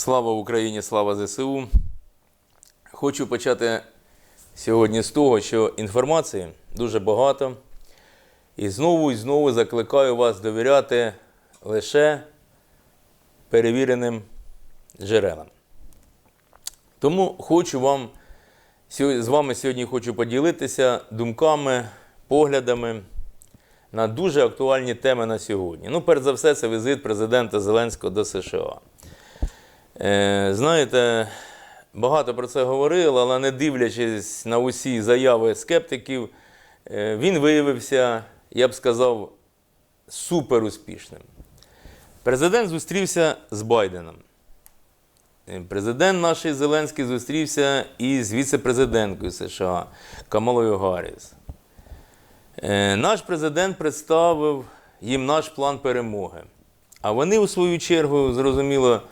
Слава Україні, слава ЗСУ. Хочу почати сьогодні з того, що інформації дуже багато. І знову і знову закликаю вас довіряти лише перевіреним джерелам. Тому хочу вам з вами сьогодні хочу поділитися думками, поглядами на дуже актуальні теми на сьогодні. Ну, перш за все, це візит президента Зеленського до США. Е, знаєте, багато про це говорили, але не дивлячись на усі заяви скептиків, е, він виявився, я б сказав, супер успішним. Президент зустрівся з Байденом. Е, Президент наш Зеленський зустрівся із віце-президенткою США Камалою Гарріс. Наш президент представив їм наш план перемоги. А вони, у свою чергу, зрозуміло,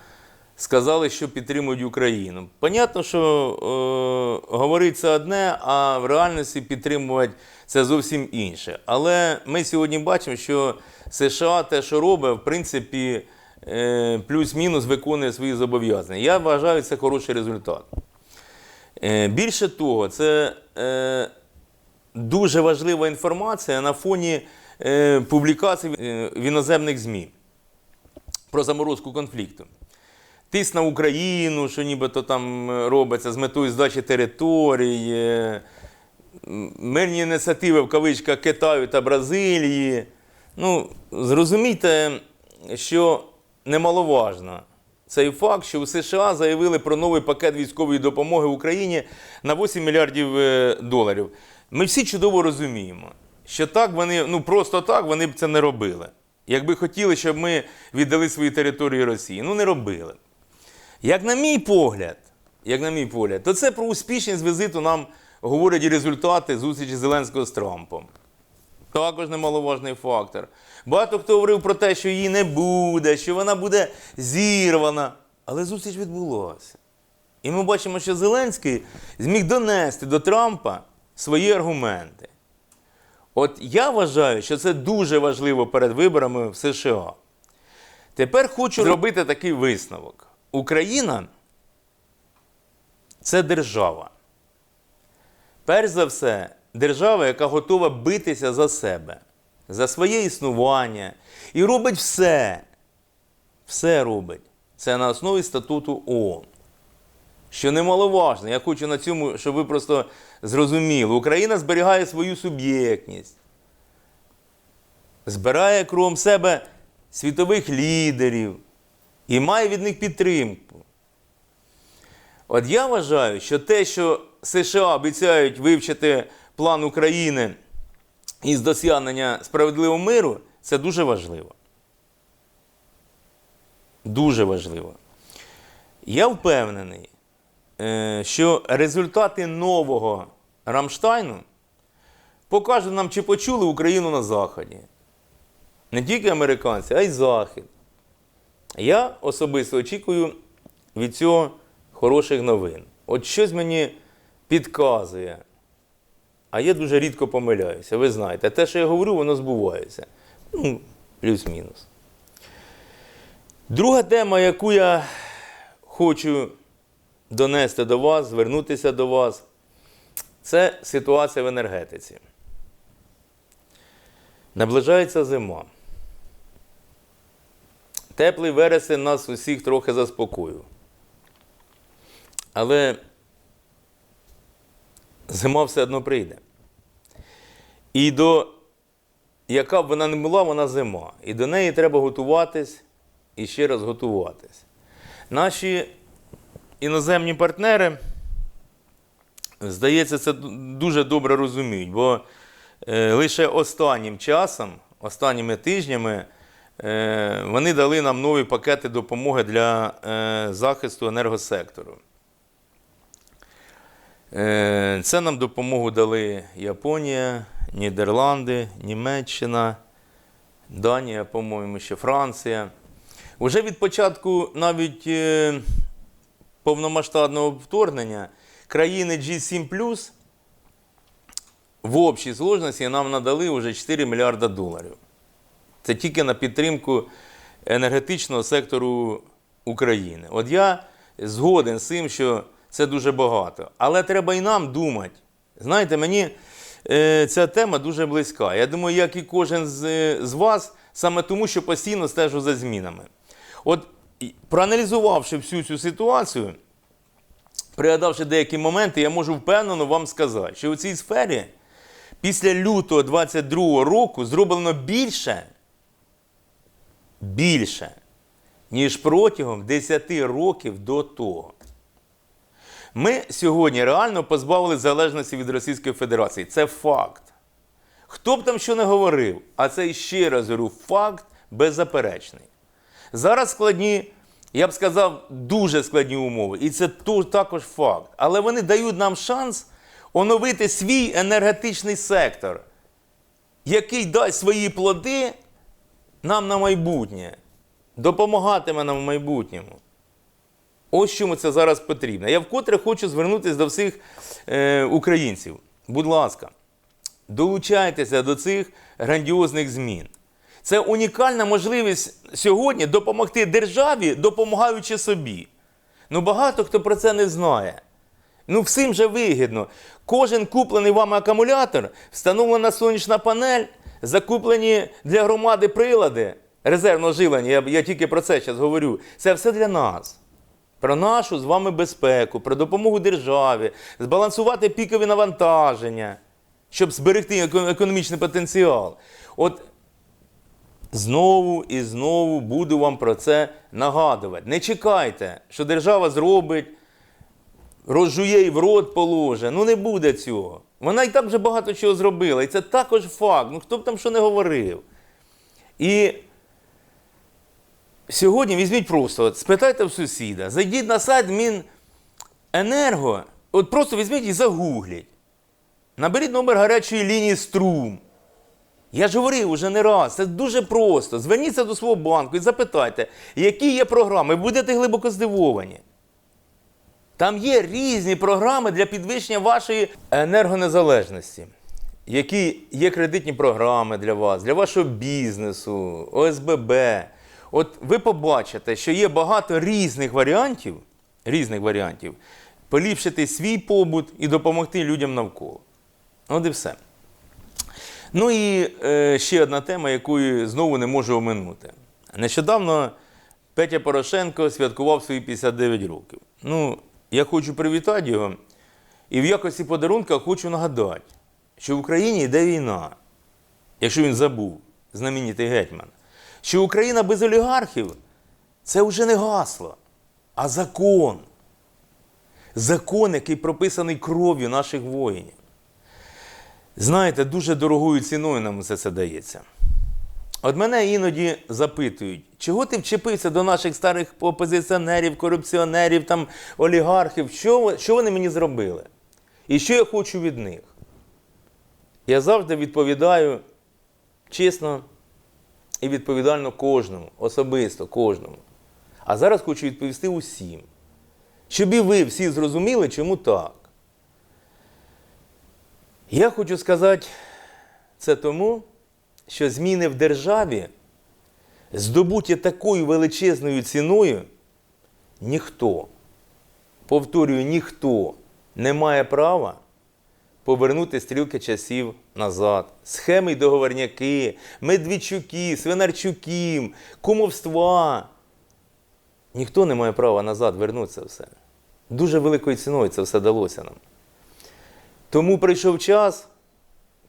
сказали, що підтримують Україну. Понятно, що е, говорить це одне, а в реальності підтримувати це зовсім інше. Але ми сьогодні бачимо, що США те, що робить, в принципі, е, плюс-мінус виконує свої зобов'язання. Я вважаю, це хороший результат. Е, більше того, це е, дуже важлива інформація на фоні е, публікацій е, в іноземних ЗМІ про заморозку конфлікту. Тиск на Україну, що нібито там е, робиться з метою здачі територій, е, мирні ініціативи в кавичках Китаю та Бразилії. Ну, зрозумійте, що немаловажно цей факт, що у США заявили про новий пакет військової допомоги Україні на 8 мільярдів е, доларів. Ми всі чудово розуміємо, що так вони, ну просто так вони б це не робили. Якби хотіли, щоб ми віддали свої території Росії. Ну не робили. Як на мій погляд, як на мій погляд, то це про успішність візиту нам говорять і результати зустрічі Зеленського з Трампом. Також немаловажний фактор. Багато хто говорив про те, що її не буде, що вона буде зірвана. Але зустріч відбулася. І ми бачимо, що Зеленський зміг донести до Трампа свої аргументи. От я вважаю, що це дуже важливо перед виборами в США. Тепер хочу зробити такий висновок: Україна це держава. Перш за все, держава, яка готова битися за себе, за своє існування і робить все. Все робить. Це на основі статуту ООН. Що немаловажно, я хочу на цьому, щоб ви просто зрозуміли. Україна зберігає свою суб'єктність, збирає кругом себе світових лідерів і має від них підтримку. От я вважаю, що те, що США обіцяють вивчити план України із досягнення справедливого миру, це дуже важливо. Дуже важливо. Я впевнений, е, що результати нового Рамштайну покажуть нам, чи почули Україну на Заході. Не тільки американці, а й Захід. Я особисто очікую від цього хороших новин. От щось мені підказує. А я дуже рідко помиляюся. Ви знаєте, те, що я говорю, воно збувається. Ну, плюс-мінус. Друга тема, яку я хочу донести до вас, звернутися до вас, це ситуація в енергетиці. Наближається зима. Теплий вересень нас усіх трохи заспокоїв. Але зима все одно прийде. І до, яка б вона не була, вона зима. І до неї треба готуватись і ще раз готуватись. Наші іноземні партнери, здається, це дуже добре розуміють, бо е, лише останнім часом, останніми тижнями, вони дали нам нові пакети допомоги для е, захисту енергосектору. Е, Це нам допомогу дали Японія, Нідерланди, Німеччина, Данія, по-моєму, ще Франція. Уже від початку навіть е, повномасштабного вторгнення країни G7 в общій сложності нам надали вже 4 мільярда доларів. Це тільки на підтримку енергетичного сектору України. От я згоден з цим, що це дуже багато. Але треба і нам думати. Знаєте, мені е, ця тема дуже близька. Я думаю, як і кожен з, е, вас, саме тому, що постійно стежу за змінами. От проаналізувавши всю цю ситуацію, пригадавши деякі моменти, я можу впевнено вам сказати, що у цій сфері після лютого 22 року зроблено більше, більше, ніж протягом 10 років до того. Ми сьогодні реально позбавили залежності від Російської Федерації. Це факт. Хто б там що не говорив, а це ще раз говорю, факт беззаперечний. Зараз складні, я б сказав, дуже складні умови. І це також факт. Але вони дають нам шанс оновити свій енергетичний сектор, який дасть свої плоди нам на майбутнє, допомагатиме нам в майбутньому. Ось чому це зараз потрібно. Я вкотре хочу звернутися до всіх е, українців. Будь ласка, долучайтеся до цих грандіозних змін. Це унікальна можливість сьогодні допомогти державі, допомагаючи собі. Ну багато хто про це не знає. Ну, всім же вигідно. Кожен куплений вами акумулятор, встановлена сонячна панель, закуплені для громади прилади резервного живлення. Я, я тільки про це зараз говорю. Це все для нас. Про нашу з вами безпеку, про допомогу державі, збалансувати пікові навантаження, щоб зберегти економічний потенціал. От знову і знову буду вам про це нагадувати. Не чекайте, що держава зробить, розжує і в рот положе. Ну не буде цього. Вона і так вже багато чого зробила. І це також факт. Ну хто б там що не говорив. І сьогодні візьміть просто, от, спитайте в сусіда, зайдіть на сайт Міненерго, от просто візьміть і загугліть. Наберіть номер гарячої лінії струм. Я ж говорив уже не раз, це дуже просто. Зверніться до свого банку і запитайте, які є програми. Будете глибоко здивовані. Там є різні програми для підвищення вашої енергонезалежності. Які є кредитні програми для вас, для вашого бізнесу, ОСББ. От ви побачите, що є багато різних варіантів, різних варіантів поліпшити свій побут і допомогти людям навколо. От і все. Ну і е, ще одна тема, яку знову не можу оминути. Нещодавно Петя Порошенко святкував свої 59 років. Ну, я хочу привітати його. І в якості подарунка хочу нагадати, що в Україні йде війна, якщо він забув, знаменитий гетьман, що Україна без олігархів це вже не гасло, а закон. Закон, який прописаний кров'ю наших воїнів. Знаєте, дуже дорогою ціною нам це, це дається. От мене іноді запитують, чого ти вчепився до наших старих опозиціонерів, корупціонерів, там, олігархів, що, що вони мені зробили? І що я хочу від них? Я завжди відповідаю чесно і відповідально кожному, особисто кожному. А зараз хочу відповісти усім, щоб і ви всі зрозуміли, чому так. Я хочу сказати це тому, що зміни в державі здобуті такою величезною ціною, ніхто, повторюю, ніхто не має права повернути стрілки часів назад. Схеми й договорняки, Медведчуки, Свинарчуки, кумовства. Ніхто не має права назад вернути це все. Дуже великою ціною це все далося нам. Тому прийшов час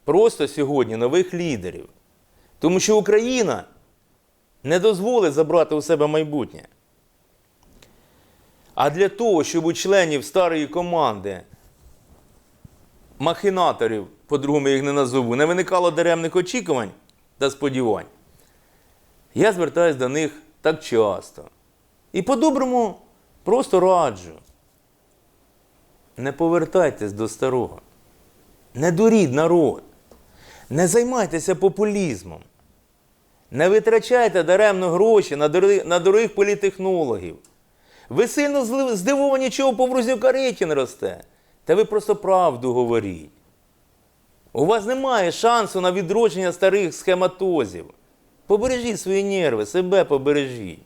просто сьогодні нових лідерів. Тому що Україна не дозволить забрати у себе майбутнє. А для того, щоб у членів старої команди, махінаторів, по-другому їх не назову, не виникало даремних очікувань та сподівань, я звертаюся до них так часто. І по-доброму просто раджу. Не повертайтесь до старого. Не дуріть народ. Не займайтеся популізмом. Не витрачайте даремно гроші на дороги- на дорогих політехнологів. Ви сильно здивовані, чого Поврузнюка рейтинг росте. Та ви просто правду говоріть. У вас немає шансу на відродження старих схематозів. Побережіть свої нерви, себе побережіть.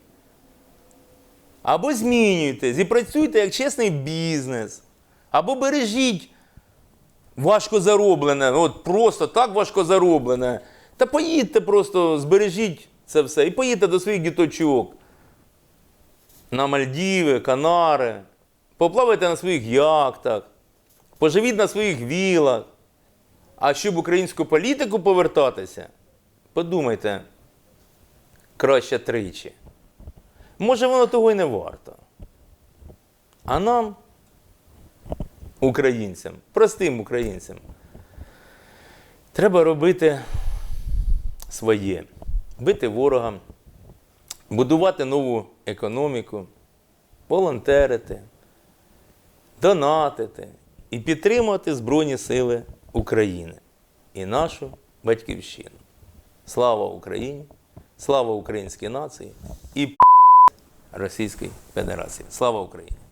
Або змінюйтесь і працюйте як чесний бізнес. Або бережіть важко зароблене, от просто так важко зароблене. Та поїдьте просто, збережіть це все і поїдьте до своїх діточок. На Мальдіви, Канари. Поплавайте на своїх яхтах, поживіть на своїх вілах. А щоб українську політику повертатися, подумайте краще тричі. Може, воно того й не варто. А нам, українцям, простим українцям, треба робити своє, бити ворогам, будувати нову економіку, волонтерити, донатити і підтримувати Збройні Сили України і нашу батьківщину. Слава Україні! Слава українській нації і Російській Федерації. Слава Україні!